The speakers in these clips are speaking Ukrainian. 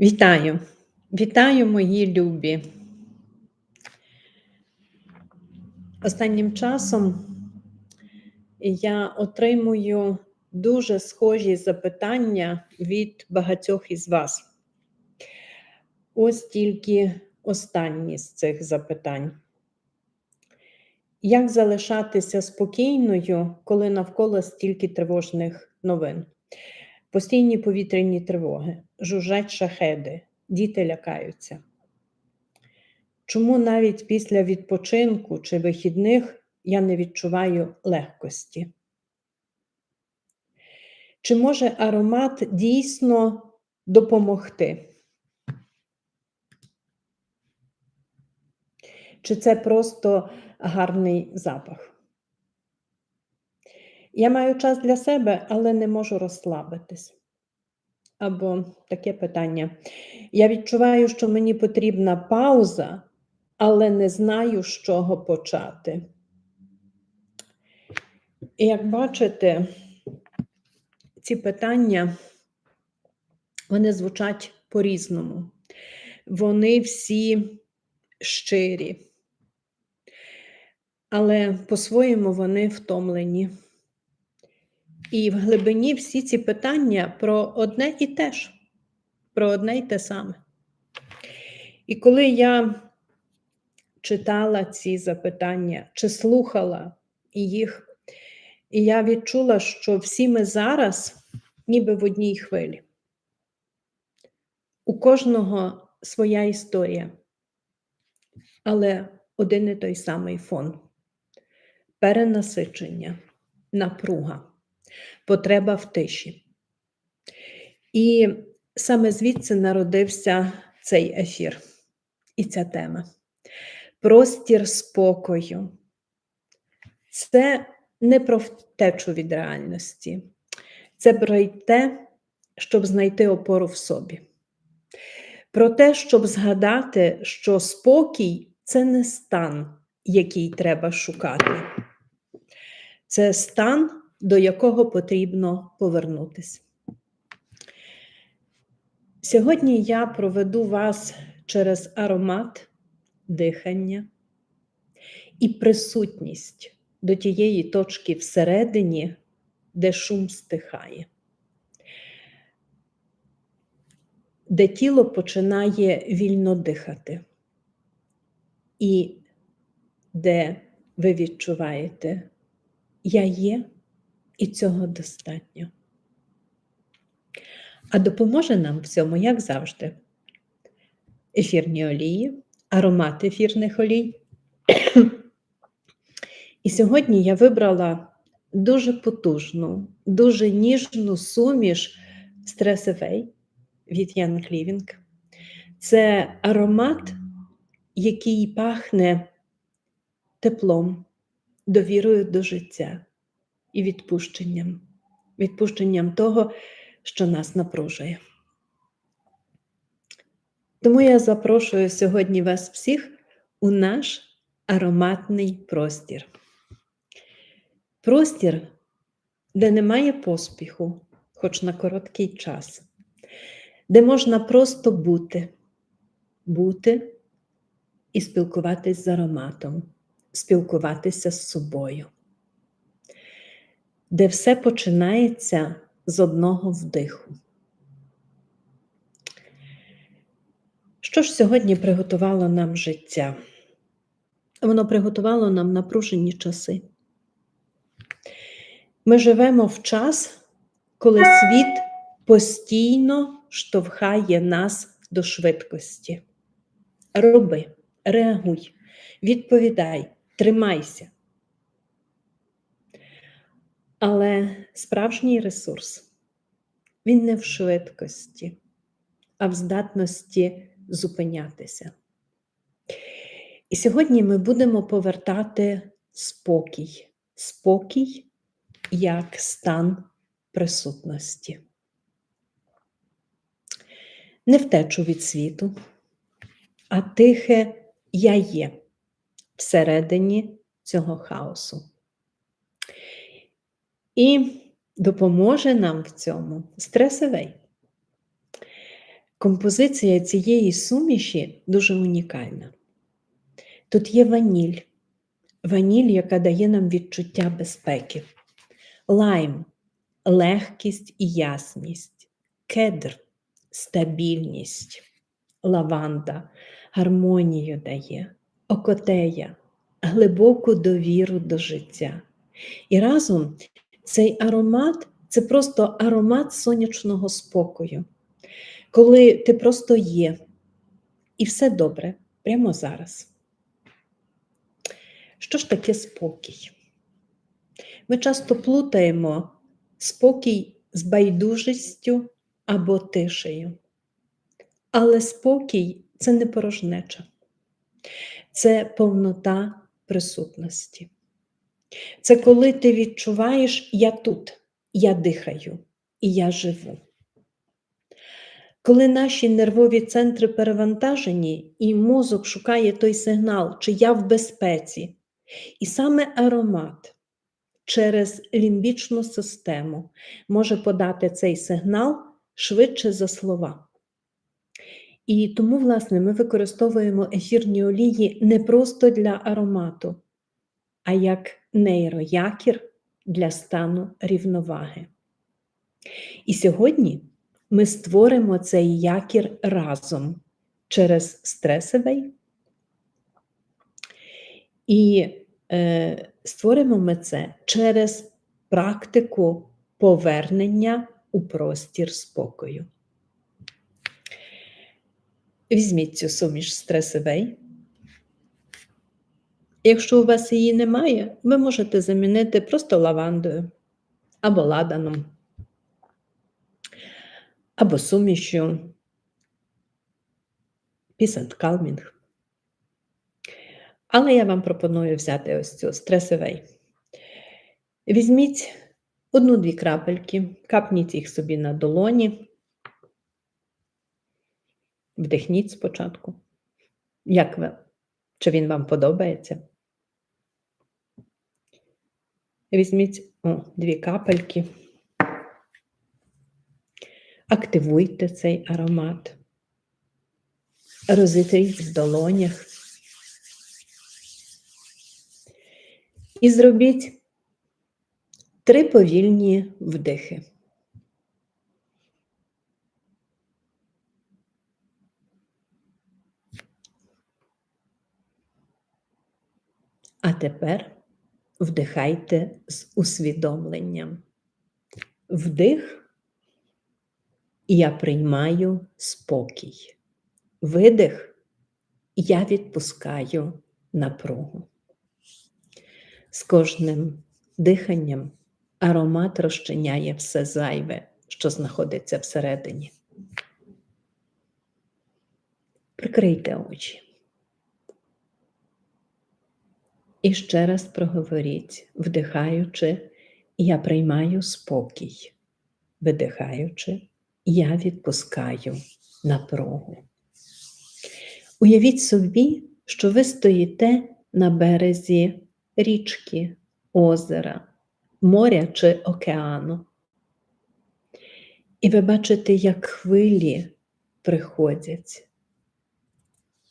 Вітаю, вітаю, мої любі. Останнім часом я отримую дуже схожі запитання від багатьох із вас. Ось тільки останні з цих запитань. Як залишатися спокійною, коли навколо стільки тривожних новин? Постійні повітряні тривоги, жужжать шахеди, діти лякаються. Чому навіть після відпочинку чи вихідних я не відчуваю легкості? Чи може аромат дійсно допомогти? Чи це просто гарний запах? Я маю час для себе, але не можу розслабитись. Або таке питання. Я відчуваю, що мені потрібна пауза, але не знаю, з чого почати. І як бачите, ці питання вони звучать по-різному. Вони всі щирі, але по-своєму вони втомлені. І в глибині всі ці питання про одне і те ж, про одне і те саме. І коли я читала ці запитання чи слухала їх, і я відчула, що всі ми зараз ніби в одній хвилі. У кожного своя історія, але один і той самий фон перенасичення, напруга потреба в тиші. І саме звідси народився цей ефір і ця тема. Простір спокою. Це не про втечу від реальності, це про те, щоб знайти опору в собі. Про те, щоб згадати, що спокій це не стан, який треба шукати. Це стан, до якого потрібно повернутися. Сьогодні я проведу вас через аромат дихання і присутність до тієї точки всередині, де шум стихає, де тіло починає вільно дихати, і де ви відчуваєте, я є і цього достатньо. А допоможе нам в цьому, як завжди, ефірні олії, аромат ефірних олій. І сьогодні я вибрала дуже потужну, дуже ніжну суміш стресовей від Ян Клівінг. Це аромат, який пахне теплом, довірою до життя і відпущенням, відпущенням того, що нас напружує. Тому я запрошую сьогодні вас всіх у наш ароматний простір. Простір, де немає поспіху, хоч на короткий час, де можна просто бути, бути і спілкуватись з ароматом, спілкуватися з собою де все починається з одного вдиху. Що ж сьогодні приготувало нам життя? Воно приготувало нам напружені часи. Ми живемо в час, коли світ постійно штовхає нас до швидкості. Роби, реагуй, відповідай, тримайся. Але справжній ресурс він не в швидкості, а в здатності зупинятися. І сьогодні ми будемо повертати спокій, спокій як стан присутності. Не втечу від світу, а тихе я є всередині цього хаосу. І допоможе нам в цьому стресовий. композиція цієї суміші дуже унікальна. Тут є ваніль, ваніль, яка дає нам відчуття безпеки, лайм, легкість і ясність, кедр, стабільність, лаванда, гармонію дає, окотея, глибоку довіру до життя. І разом цей аромат це просто аромат сонячного спокою, коли ти просто є, і все добре прямо зараз. Що ж таке спокій? Ми часто плутаємо спокій з байдужістю або тишею. Але спокій це не порожнеча, це повнота присутності. Це коли ти відчуваєш, я тут, я дихаю і я живу. Коли наші нервові центри перевантажені, і мозок шукає той сигнал, чи я в безпеці, і саме аромат через лімбічну систему може подати цей сигнал швидше за слова. І тому, власне, ми використовуємо ефірні олії не просто для аромату, а як нейроякір для стану рівноваги. І сьогодні ми створимо цей якір разом через стресовий. І е, створимо ми це через практику повернення у простір спокою. Візьміть цю суміш стресовий. Якщо у вас її немає, ви можете замінити просто лавандою або ладаном, або сумішю Calming. Але я вам пропоную взяти ось цю стресовий. Візьміть одну-дві крапельки, капніть їх собі на долоні. Вдихніть спочатку. Як ви? Чи він вам подобається? Візьміть о, дві капельки. Активуйте цей аромат. Розітріть в долонях. І зробіть три повільні вдихи. А тепер вдихайте з усвідомленням. Вдих, я приймаю спокій. Видих, я відпускаю напругу. З кожним диханням аромат розчиняє все зайве, що знаходиться всередині. Прикрийте очі. І ще раз проговоріть, вдихаючи, я приймаю спокій, видихаючи, я відпускаю напругу. Уявіть собі, що ви стоїте на березі річки, озера, моря чи океану. І ви бачите, як хвилі приходять.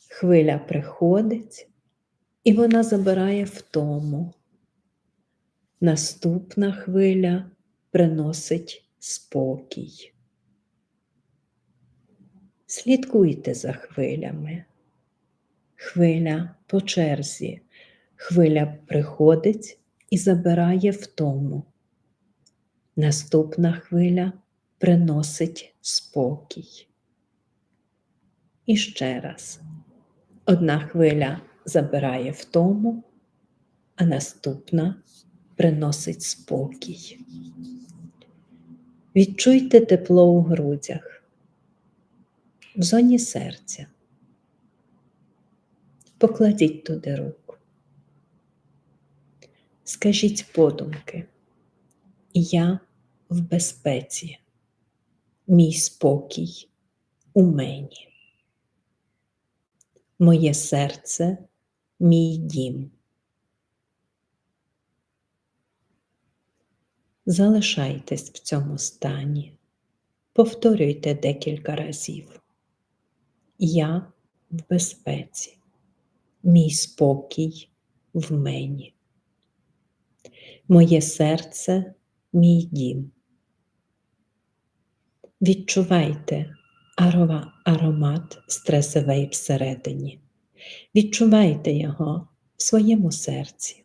Хвиля приходить, і вона забирає втому. Наступна хвиля приносить спокій. Слідкуйте за хвилями. Хвиля по черзі. Хвиля приходить і забирає втому. Наступна хвиля приносить спокій. І ще раз. Одна хвиля забирає втому, а наступна приносить спокій. Відчуйте тепло у грудях, в зоні серця. Покладіть туди руку. Скажіть подумки, я в безпеці, мій спокій у мені. Моє серце мій дім. Залишайтесь в цьому стані, повторюйте декілька разів. я в безпеці, мій спокій в мені. Моє серце, мій дім. Відчувайте аромат стресовий всередині. Відчувайте його в своєму серці.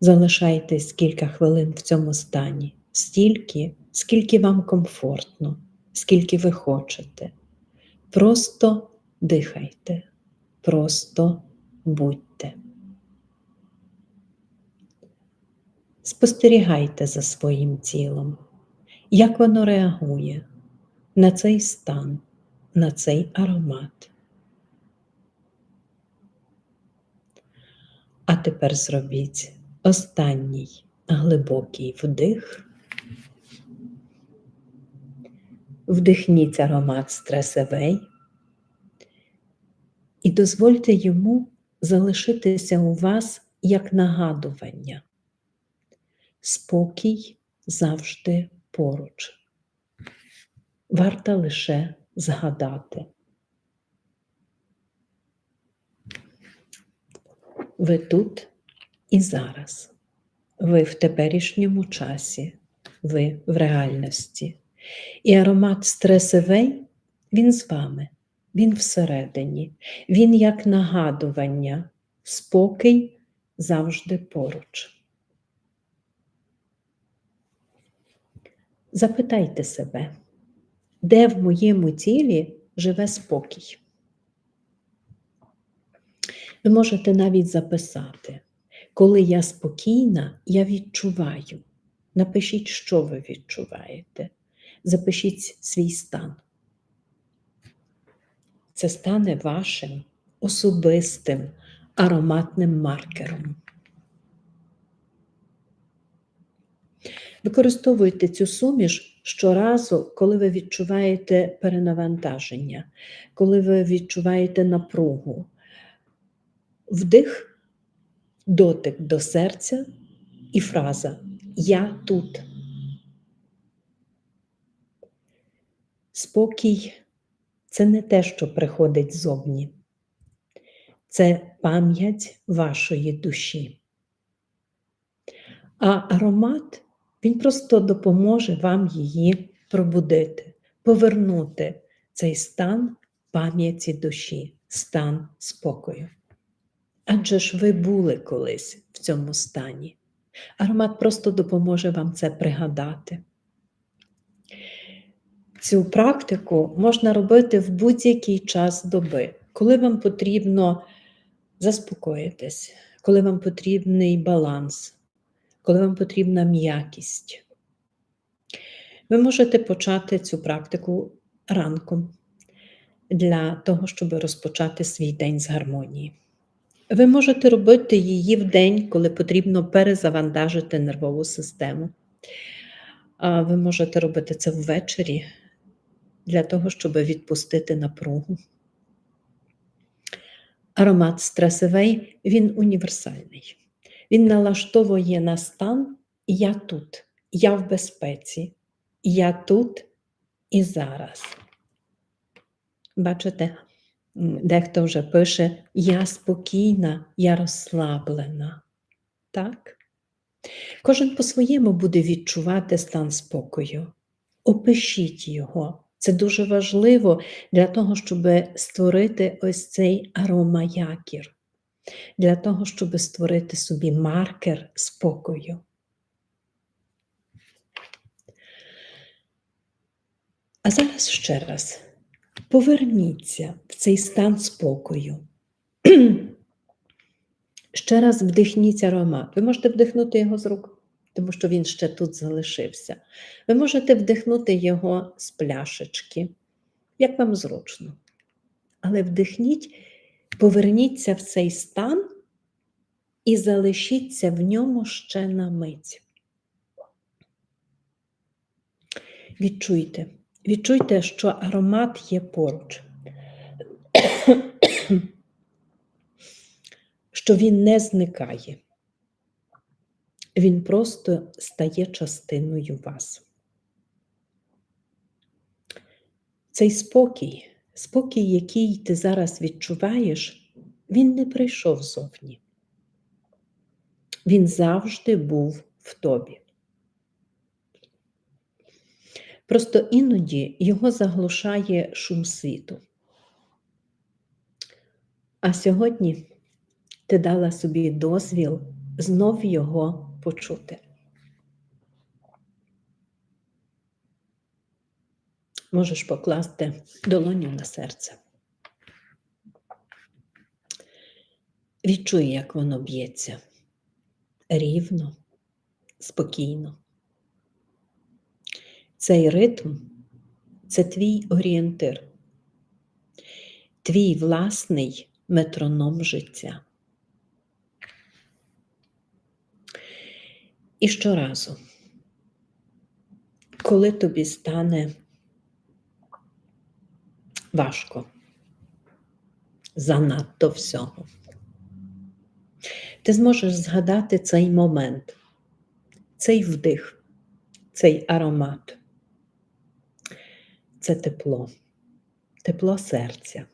Залишайтесь кілька хвилин в цьому стані, стільки, скільки вам комфортно, скільки ви хочете. Просто дихайте, просто будьте. Спостерігайте за своїм тілом, як воно реагує на цей стан, на цей аромат. А тепер зробіть останній глибокий вдих. Вдихніть аромат стресовий і дозвольте йому залишитися у вас як нагадування. Спокій завжди поруч. Варто лише згадати. Ви тут і зараз. Ви в теперішньому часі, ви в реальності. І аромат стресовий, він з вами, він всередині, він як нагадування, спокій завжди поруч. Запитайте себе, де в моєму тілі живе спокій? Ви можете навіть записати, коли я спокійна, я відчуваю. Напишіть, що ви відчуваєте. Запишіть свій стан. Це стане вашим особистим ароматним маркером. Використовуйте цю суміш щоразу, коли ви відчуваєте перенавантаження, коли ви відчуваєте напругу. Вдих, дотик до серця і фраза Я тут. Спокій це не те, що приходить зовні, це пам'ять вашої душі. А аромат він просто допоможе вам її пробудити, повернути цей стан пам'яті душі, стан спокою. Адже ж ви були колись в цьому стані. Аромат просто допоможе вам це пригадати. Цю практику можна робити в будь-який час доби, коли вам потрібно заспокоїтись, коли вам потрібний баланс, коли вам потрібна м'якість. Ви можете почати цю практику ранком для того, щоб розпочати свій день з гармонії. Ви можете робити її в день, коли потрібно перезавантажити нервову систему. Ви можете робити це ввечері для того, щоб відпустити напругу. Аромат стресовий, він універсальний. Він налаштовує на стан я тут, я в безпеці, я тут і зараз. Бачите, дехто вже пише Я спокійна, я розслаблена. Так? Кожен по-своєму буде відчувати стан спокою. Опишіть його. Це дуже важливо для того, щоб створити ось цей аромаякір, для того, щоб створити собі маркер спокою. А зараз ще раз поверніться в цей стан спокою. Ще раз вдихніть аромат. Ви можете вдихнути його з рук, тому що він ще тут залишився. Ви можете вдихнути його з пляшечки, як вам зручно. Але вдихніть, поверніться в цей стан і залишіться в ньому ще на мить. Відчуйте, відчуйте, що аромат є поруч що він не зникає, він просто стає частиною вас. цей спокій, спокій, який ти зараз відчуваєш, він не прийшов зовні. Він завжди був в тобі. Просто іноді його заглушає шум світу. А сьогодні ти дала собі дозвіл знов його почути. Можеш покласти долоню на серце. Відчуй, як воно б'ється рівно, спокійно. Цей ритм це твій орієнтир, твій власний метроном життя. І щоразу, коли тобі стане важко, занадто всього, ти зможеш згадати цей момент, цей вдих, цей аромат. Це тепло, тепло серця.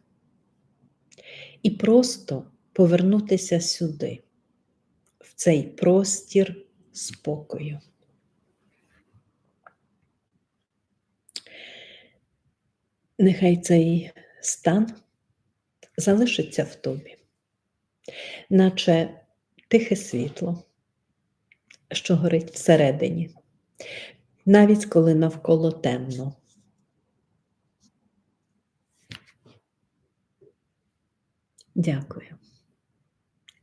І просто повернутися сюди, в цей простір спокою. Нехай цей стан залишиться в тобі, наче тихе світло, що горить всередині, навіть коли навколо темно. Дякую.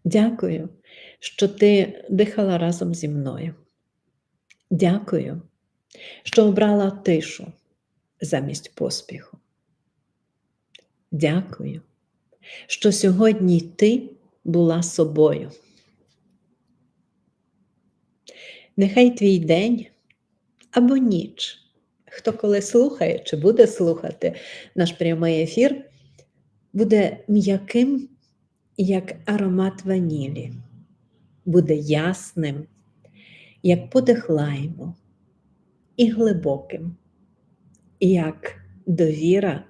Дякую, що ти дихала разом зі мною. Дякую, що обрала тишу замість поспіху. Дякую, що сьогодні ти була собою. Нехай твій день або ніч, хто коли слухає чи буде слухати наш прямий ефір, буде м'яким, як аромат ванілі, буде ясним, як подих лайму, і глибоким, як довіра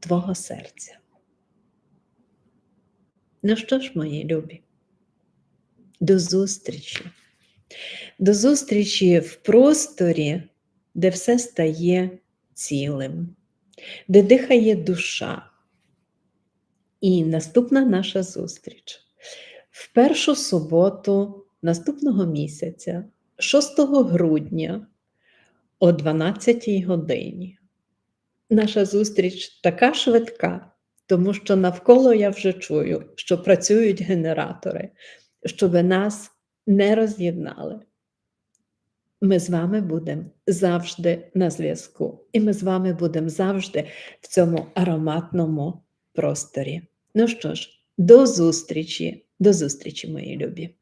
твого серця. Ну що ж, мої любі, до зустрічі, до зустрічі в просторі, де все стає цілим, де дихає душа. І наступна наша зустріч в першу суботу наступного місяця, 6 грудня о 12 годині. Наша зустріч така швидка, тому що навколо я вже чую, що працюють генератори, щоб нас не роз'єднали. Ми з вами будемо завжди на зв'язку, і ми з вами будемо завжди в цьому ароматному просторі. Ну що ж, до зустрічі, до зустрічі, мої любі!